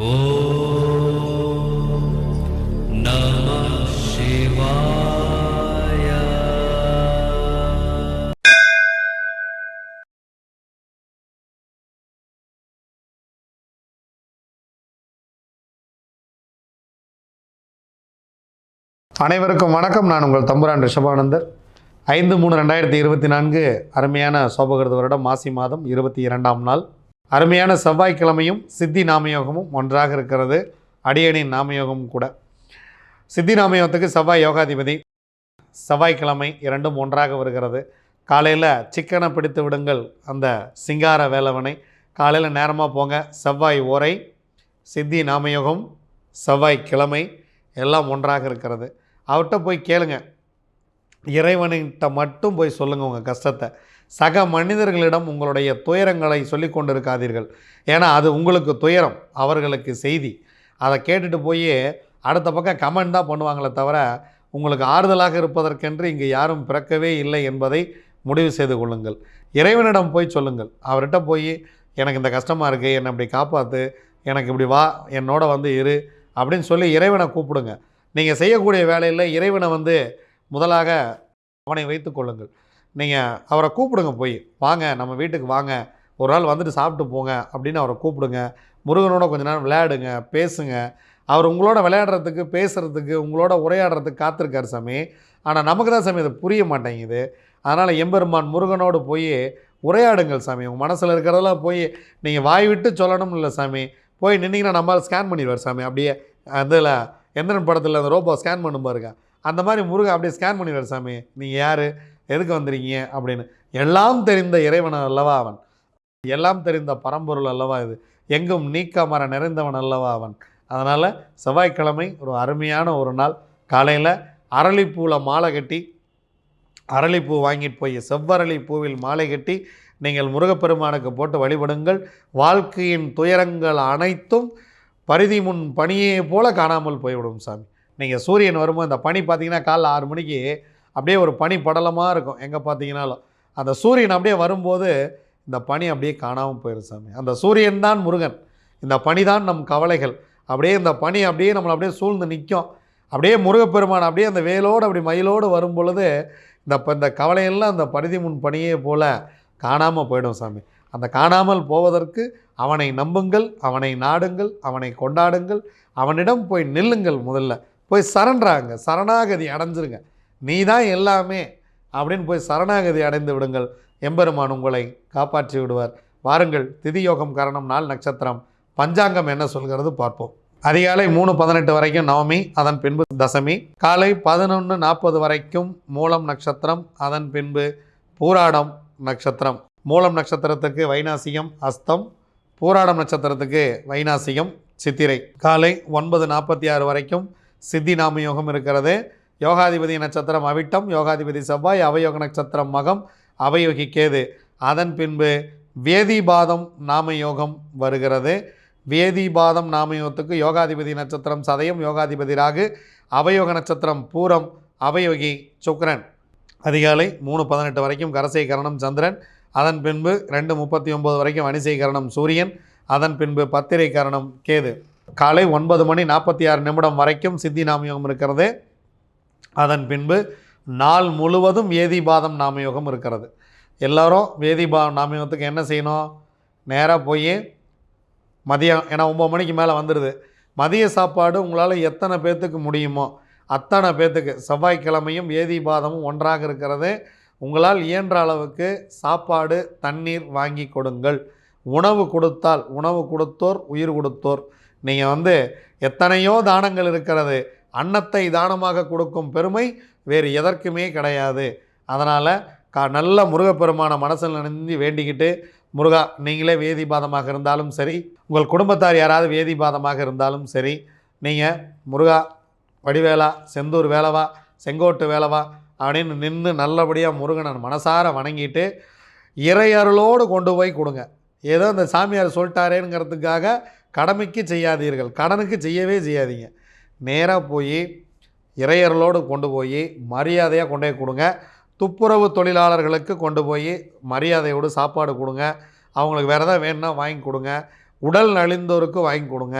அனைவருக்கும் வணக்கம். நான் உங்கள் தம்புரான் ரிஷபானந்தர். ஐந்து மூணு ரெண்டாயிரத்தி இருபத்தி நான்கு அருமையான சோபகிருத வருடம் மாசி மாதம் இருபத்தி இரண்டாம் நாள். அருமையான செவ்வாய்க்கிழமையும் சித்தி நாமயோகமும் ஒன்றாக இருக்கிறது. அடியனின் நாமயோகமும் கூட. சித்தி நாமயோகத்துக்கு செவ்வாய் யோகாதிபதி. செவ்வாய்க்கிழமை இரண்டும் ஒன்றாக வருகிறது. காலையில் சிக்கனை பிடித்து விடுங்கள். அந்த சிங்கார வேலவனை. காலையில் நேரமாக போங்க. செவ்வாய் ஓரை சித்தி நாமயோகம் செவ்வாய்க்கிழமை எல்லாம் ஒன்றாக இருக்கிறது. அவர்கிட்ட போய் கேளுங்க. இறைவன்கிட்ட மட்டும் போய் சொல்லுங்கள் உங்கள் கஷ்டத்தை. சக மனிதர்களிடம் உங்களுடைய துயரங்களை சொல்லி கொண்டிருக்காதீர்கள் ஏன்னா அது உங்களுக்கு துயரம் அவர்களுக்கு செய்தி. அதை கேட்டுட்டு போய் அடுத்த பக்கம் கமெண்ட் தான் பண்ணுவாங்களே தவிர உங்களுக்கு ஆறுதலாக இருப்பதற்கென்று இங்கு யாரும் பிறக்கவே இல்லை என்பதை முடிவு செய்து கொள்ளுங்கள். இறைவனிடம் போய் சொல்லுங்கள். அவர்கிட்ட போய் எனக்கு இந்த கஷ்டமாக இருக்குது என்னை இப்படி காப்பாற்று எனக்கு இப்படி வா என்னோட வந்து இரு அப்படின்னு சொல்லி இறைவனை கூப்பிடுங்க. நீங்கள் செய்யக்கூடிய வேலையில் இறைவனை வந்து முதலாக அவனை வைத்து கொள்ளுங்கள். நீங்கள் அவரை கூப்பிடுங்க போய். வாங்க நம்ம வீட்டுக்கு வாங்க. ஒரு நாள் வந்துட்டு சாப்பிட்டு போங்க அப்படின்னு அவரை கூப்பிடுங்க. முருகனோட கொஞ்ச நேரம் விளையாடுங்க பேசுங்க. அவர் உங்களோட விளையாடுறதுக்கு பேசுகிறதுக்கு உங்களோட உரையாடுறதுக்கு காத்திருக்கார் சாமி. ஆனால் நமக்கு தான் சாமி அது புரிய மாட்டேங்குது. அதனால் எம்பெருமான் முருகனோடு போய் உரையாடுங்கள் சாமி. உங்கள் மனசில் இருக்கிறதெல்லாம் போய் நீங்கள் வாய் விட்டு சொல்லணும் இல்லை சாமி. போய் நின்னீங்கன்னா நம்மளால் ஸ்கேன் பண்ணிடுவார் சாமி. அப்படியே அதில் எந்திரன் படத்தில் அந்த ரோபோ ஸ்கேன் பண்ணும் பாருங்க. அந்த மாதிரி முருகன் அப்படியே ஸ்கேன் பண்ணிடுவார் சாமி. நீங்கள் யார்? எதுக்கு வந்திருக்கீங்க அப்படின்னு. எல்லாம் தெரிந்த இறைவன் அல்லவா அவன். எல்லாம் தெரிந்த பரம்பொருள் அல்லவா இது. எங்கும் நீக்க மர நிறைந்தவன் அல்லவா அவன். அதனால் செவ்வாய்க்கிழமை ஒரு அருமையான ஒரு நாள். காலையில் அரளிப்பூவில் மாலை கட்டி அரளிப்பூ வாங்கிட்டு போய் செவ்வரளி பூவில் மாலை கட்டி நீங்கள் முருகப்பெருமானுக்கு போட்டு வழிபடுங்கள். வாழ்க்கையின் துயரங்கள் அனைத்தும் பரிதி முன் பனியே போல காணாமல் போய்விடும் சாமி. நீங்கள் சூரியன் வரும்போது இந்த பனி பார்த்தீங்கன்னா காலைல ஆறு மணிக்கு அப்படியே ஒரு பனி படலமாக இருக்கும். எங்கே பார்த்தீங்கன்னாலும் அந்த சூரியன் அப்படியே வரும்போது இந்த பனி அப்படியே காணாமல் போயிடும் சாமி. அந்த சூரியன் தான் முருகன். இந்த பனி தான் நம் கவலைகள். அப்படியே இந்த பனி அப்படியே நம்மளை அப்படியே சூழ்ந்து நிற்கும். அப்படியே முருகப்பெருமான் அப்படியே அந்த வேலோடு அப்படி மயிலோடு வரும் பொழுது இந்த இப்போ இந்த கவலையெல்லாம் அந்த பரிதி முன் பணியே போல் காணாமல் போயிடும் சாமி. அந்த காணாமல் போவதற்கு அவனை நம்புங்கள் அவனை நாடுங்கள் அவனை கொண்டாடுங்கள் அவனிடம் போய் நில்லுங்கள் முதல்ல. போய் சரண்டாங்க சரணாகதி அடைஞ்சிருங்க. நீ தான் எல்லாமே அப்படின்னு போய் சரணாகதி அடைந்து விடுங்கள். எம்பெருமான் உங்களை காப்பாற்றி விடுவார். வாருங்கள் திதி யோகம் காரணம் நாள் நட்சத்திரம். பஞ்சாங்கம் என்ன சொல்கிறது பார்ப்போம். அதிகாலை மூணு பதினெட்டு வரைக்கும் நவமி அதன் பின்பு தசமி. காலை பதினொன்று நாற்பது வரைக்கும் மூலம் நட்சத்திரம் அதன் பின்பு பூராடம் நட்சத்திரம். மூலம் நட்சத்திரத்துக்கு வைநாசியம் அஸ்தம். பூராடம் நட்சத்திரத்துக்கு வைநாசிகம் சித்திரை. காலை ஒன்பது நாற்பத்தி ஆறு வரைக்கும் சித்தி நாம யோகம் இருக்கிறது. யோகாதிபதி நட்சத்திரம் அவிட்டம் யோகாதிபதி செவ்வாய் அவயோக நட்சத்திரம் மகம் அவயோகி கேது. அதன் பின்பு வேதிபாதம் நாமயோகம் வருகிறது. வேதிபாதம் நாமயோகத்துக்கு யோகாதிபதி நட்சத்திரம் சதயம் யோகாதிபதி ராகு அவயோக நட்சத்திரம் பூரம் அவயோகி சுக்ரன் அதிகாலை மூணு பதினெட்டு வரைக்கும் கரசை கரணம் சந்திரன். அதன் பின்பு ரெண்டு முப்பத்தி ஒம்பது வரைக்கும் வணிசை கரணம் சூரியன். அதன் பின்பு பத்திரை கரணம் கேது. காலை ஒன்பது மணி நாற்பத்தி ஆறு நிமிடம் வரைக்கும் சித்தி நாமயோகம் இருக்கிறது. அதன் பின்பு நாள் முழுவதும் வேதிபாதம் நாமயோகம் இருக்கிறது. எல்லோரும் வேதிபா நாமயோகத்துக்கு என்ன செய்யணும்? நேராக போய் மதியம் ஏன்னா ஒம்பது மணிக்கு மேலே வந்துடுது மதிய சாப்பாடு உங்களால் எத்தனை பேர்த்துக்கு முடியுமோ அத்தனை பேர்த்துக்கு செவ்வாய்க்கிழமையும் வேதிபாதமும் ஒன்றாக இருக்கிறது. உங்களால் இயன்ற அளவுக்கு சாப்பாடு தண்ணீர் வாங்கி கொடுங்கள். உணவு கொடுத்தால் உணவு கொடுத்தோர் உயிர் கொடுத்தோர். நீங்கள் வந்து எத்தனையோ தானங்கள் இருக்கிறது. அன்னத்தை தானமாக கொடுக்கும் பெருமை வேறு எதற்குமே கிடையாது. அதனால் கா நல்ல முருகப்பெருமான மனசில் நினைந்து வேண்டிக்கிட்டு முருகா நீங்களே வேதிபாதமாக இருந்தாலும் சரி உங்கள் குடும்பத்தார் யாராவது வேதிபாதமாக இருந்தாலும் சரி நீங்கள் முருகா வடிவேலா செந்தூர் வேலவா செங்கோட்டு வேலவா அப்படின்னு நின்று நல்லபடியாக முருகனை மனசார வணங்கிட்டு இறையருளோடு கொண்டு போய் கொடுங்க. ஏதோ இந்த சாமியார் சொல்லிட்டாரேங்கிறதுக்காக கடமைக்கு செய்யாதீர்கள். கடனுக்கு செய்யவே செய்யாதீங்க. நேராக போய் இறையர்களோடு கொண்டு போய் மரியாதையாக கொண்டு போய் கொடுங்க. துப்புரவு தொழிலாளர்களுக்கு கொண்டு போய் மரியாதையோடு சாப்பாடு கொடுங்க. அவங்களுக்கு வேறு எதாவது வேணும்னா வாங்கி கொடுங்க. உடல் நலிந்தோருக்கு வாங்கி கொடுங்க.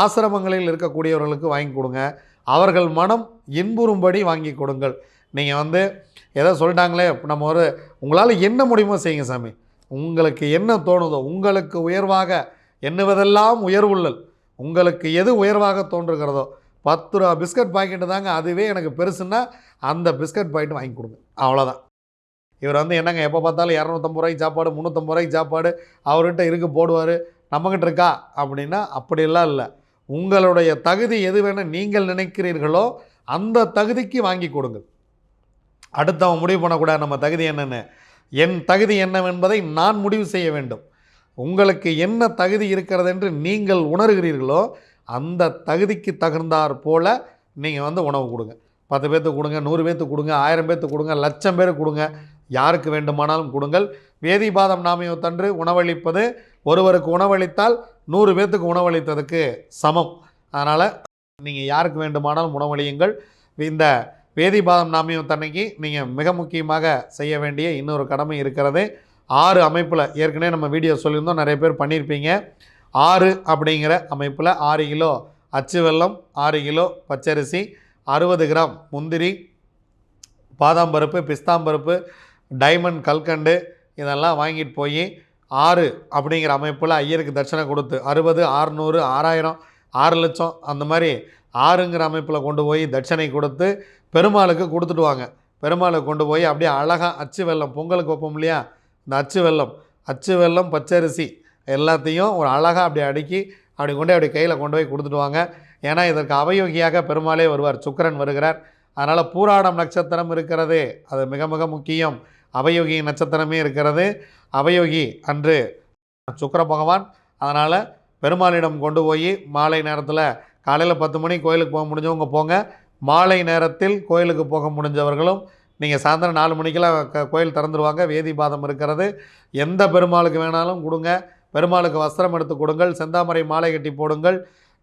ஆசிரமங்களில் இருக்கக்கூடியவர்களுக்கு வாங்கி கொடுங்க. அவர்கள் மனம் இன்புறும்படி வாங்கி கொடுங்கள். நீங்கள் வந்து எதோ சொல்லிட்டாங்களே நம்ம ஒரு உங்களால் என்ன முடியுமோ செய்யுங்க சாமி. உங்களுக்கு என்ன தோணுதோ உங்களுக்கு உயர்வாக எண்ணுவதெல்லாம் உயர்வுள்ளல். உங்களுக்கு எது உயர்வாக தோன்றுகிறதோ பத்து ரூபா பிஸ்கட் பாக்கெட்டு தாங்க அதுவே எனக்கு பெருசுன்னா அந்த பிஸ்கட் பாக்கெட் வாங்கி கொடுங்க. அவ்வளோதான் இவர் வந்து என்னங்க எப்போ பார்த்தாலும் இரநூத்தம்பது ரூபாய்க்கு சாப்பாடு முந்நூற்றம்பது ரூபாய்க்கு சாப்பாடு அவர்கிட்ட இருக்கு போடுவார் நம்மக்கிட்ட இருக்கா? அப்படின்னா அப்படிலாம் இல்லை. உங்களுடைய தகுதி எது வேணும் நீங்கள் நினைக்கிறீர்களோ அந்த தகுதிக்கு வாங்கி கொடுங்க. அடுத்தவன் முடிவு பண்ணக்கூடாது நம்ம தகுதி என்னென்னு. என் தகுதி என்னவென்பதை நான் முடிவு செய்ய வேண்டும். உங்களுக்கு என்ன தகுதி இருக்கிறது என்று நீங்கள் உணர்கிறீர்களோ அந்த தகுதிக்கு தகுந்தாற் போல் நீங்கள் வந்து உணவு கொடுங்க. பத்து பேர்த்துக்கு கொடுங்க நூறு பேர்த்துக்கு கொடுங்க ஆயிரம் பேர்த்துக்கு கொடுங்க லட்சம் பேருக்கு கொடுங்க. யாருக்கு வேண்டுமானாலும் கொடுங்கள். வேதிபாதம் நாமயத்தன்று உணவளிப்பது ஒருவருக்கு உணவளித்தால் நூறு பேர்த்துக்கு உணவளித்ததுக்கு சமம். அதனால் நீங்கள் யாருக்கு வேண்டுமானாலும் உணவளியுங்கள். இந்த வேதிபாதம் நாமியம் தன்னைக்கு நீங்கள் மிக முக்கியமாக செய்ய வேண்டிய இன்னொரு கடமை இருக்கிறது. ஆறு அமைப்பில் ஏற்கனவே நம்ம வீடியோ சொல்லியிருந்தோம். நிறைய பேர் பண்ணியிருப்பீங்க. ஆறு அப்படிங்கிற அமைப்பில் ஆறு கிலோ அச்சு வெல்லம் ஆறு கிலோ பச்சரிசி அறுபது கிராம் முந்திரி பாதாம் பருப்பு பிஸ்தாம் பருப்பு டைமண்ட் கல்கண்டு இதெல்லாம் வாங்கிட்டு போய் ஆறு அப்படிங்கிற அமைப்பில் ஐயருக்கு தட்சணை கொடுத்து அறுபது ஆறுநூறு ஆறாயிரம் ஆறு லட்சம் அந்த மாதிரி ஆறுங்கிற அமைப்பில் கொண்டு போய் தட்சணை கொடுத்து பெருமாளுக்கு கொடுத்துட்டு வாங்க பெருமாளுக்கு கொண்டு போய் அப்படியே அழகாக அச்சு வெல்லம் பொங்கலுக்கு வைப்போம் இல்லையா? இந்த அச்சு வெள்ளம் அச்சு வெல்லம் பச்சரிசி எல்லாத்தையும் ஒரு அழகாக அப்படி அடுக்கி அப்படி கொண்டு போய் அப்படி கையில் கொண்டு போய் கொடுத்துட்டு வாங்க. ஏன்னா இதற்கு அவயோகியாக பெருமாளே வருவார். சுக்கரன் வருகிறார். அதனால் பூராடம் நட்சத்திரம் இருக்கிறது. அது மிக மிக முக்கியம். அவயோகி நட்சத்திரமே இருக்கிறது. அவயோகி அன்று சுக்கர பகவான். அதனால் பெருமாளிடம் கொண்டு போய் மாலை நேரத்தில் காலையில் பத்து மணி கோயிலுக்கு போக முடிஞ்சவங்க போங்க. மாலை நேரத்தில் கோயிலுக்கு போக முடிஞ்சவர்களும் நீங்கள் சாயந்தரம் நாலு மணிக்கெல்லாம் க- கோயில் திறந்துருவாங்க. வேதி பாதம் இருக்கிறது. எந்த பெருமாளுக்கு வேணாலும் கொடுங்க. பெருமாளுக்கு வஸ்திரம் எடுத்து கொடுங்கள் செந்தாமரை மாலை கட்டி போடுங்கள்.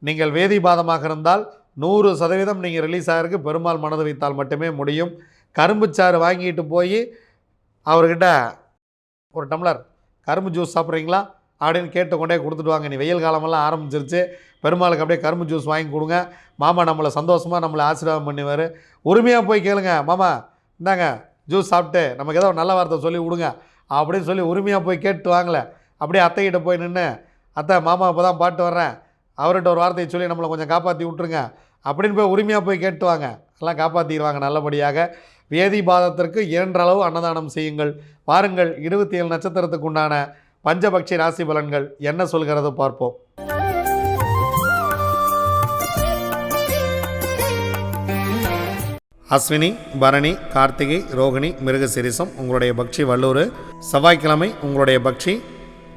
நீங்கள் வேதி பாதமாக இருந்தால் நூறு சதவீதம் நீங்கள் ரிலீஸ் ஆகிருக்கு பெருமாள் மனது வைத்தால் மட்டுமே முடியும். கரும்புச்சாறு வாங்கிட்டு போய் அவர்கிட்ட ஒரு டம்ளர் கரும்பு ஜூஸ் சாப்பிட்றீங்களா? அப்படின்னு கேட்டு கொண்டே கொடுத்துட்டு வாங்க. நீ வெயில் காலமெல்லாம் ஆரம்பிச்சிருச்சு. பெருமாளுக்கு அப்படியே கரும்பு ஜூஸ் வாங்கி கொடுங்க. மாமா நம்மளை சந்தோஷமாக நம்மளை ஆசீர்வாதம் பண்ணுவார். உரிமையாக போய் கேளுங்க மாமா இந்தாங்க ஜூஸ் சாப்பிட்டு நமக்கு ஏதோ நல்ல வார்த்தை சொல்லி விடுங்க அப்படின்னு சொல்லி உரிமையாக போய் கேட்டு வாங்கலை. அப்படியே அத்தைகிட்ட போய் நின்று அத்தை மாமா இப்போ தான் பாட்டு வர்றேன். அவர்கிட்ட ஒரு வார்த்தையை சொல்லி நம்மளை கொஞ்சம் காப்பாற்றி விட்ருங்க அப்படின்னு போய் உரிமையாக போய் கேட்டுவாங்க எல்லாம் காப்பாற்றிடுவாங்க நல்லபடியாக. வேதி பாதத்திற்கு இயன்றளவு அன்னதானம் செய்யுங்கள். வாருங்கள் இருபத்தி ஏழு நட்சத்திரத்துக்கு உண்டான பஞ்சபக்ஷி ராசி பலன்கள் என்ன சொல்கிறது பார்ப்போம். அஸ்வினி பரணி கார்த்திகை ரோகிணி மிருகசிரிசம் உங்களுடைய பக்ஷி வல்லூர் செவ்வாய்க்கிழமை உங்களுடைய பக்ஷி.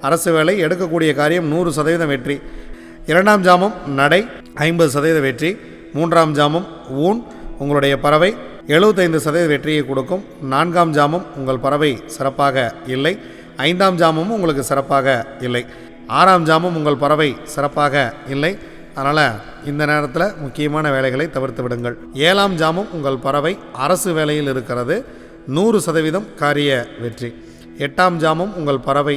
அரசு வேலை எடுக்கக்கூடிய காரியம் நூறு சதவீதம் வெற்றி. இரண்டாம் ஜாமம் நடை ஐம்பது சதவீத வெற்றி. மூன்றாம் ஜாமம் ஊன் உங்களுடைய பறவை எழுபத்தைந்து சதவீத வெற்றியை கொடுக்கும். நான்காம் ஜாமம் உங்கள் பறவை சிறப்பாக இல்லை. ஐந்தாம் ஜாமமும் உங்களுக்கு சிறப்பாக இல்லை. ஆறாம் ஜாமம் உங்கள் பறவை சிறப்பாக இல்லை. அதனால் இந்த நேரத்தில் முக்கியமான வேலைகளை தவிர்த்து விடுங்கள். ஏழாம் ஜாமம் உங்கள் பறவை அரசு வேலையில் இருக்கிறது. நூறு சதவீதம் காரிய வெற்றி. எட்டாம் ஜாமம் உங்கள் பறவை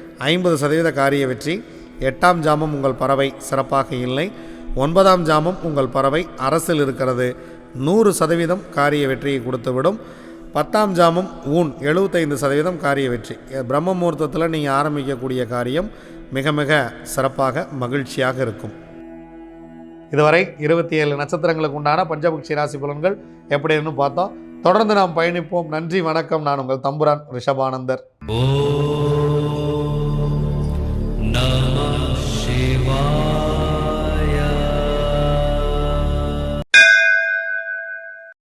ஐம்பது சதவீத காரிய வெற்றி. எட்டாம் ஜாமம் உங்கள் பறவை சிறப்பாக இல்லை. ஒன்பதாம் ஜாமம் உங்கள் பறவை அரசில் இருக்கிறது. நூறு சதவீதம் காரிய வெற்றியை கொடுத்துவிடும். பத்தாம் ஜாமம் ஊன் எழுபத்தைந்து சதவீதம் காரிய வெற்றி. பிரம்ம முகூர்த்தத்தில் நீங்கள் ஆரம்பிக்கக்கூடிய காரியம் மிக மிக சிறப்பாக மகிழ்ச்சியாக இருக்கும். இதுவரை இருபத்தி ஏழு நட்சத்திரங்களுக்கு உண்டான பஞ்சபக்ஷி ராசி புலன்கள் எப்படின்னு பார்த்தோம். தொடர்ந்து நாம் பயணிப்போம். நன்றி வணக்கம். நான் உங்கள் தம்புரான் ரிஷபானந்தர். ஓ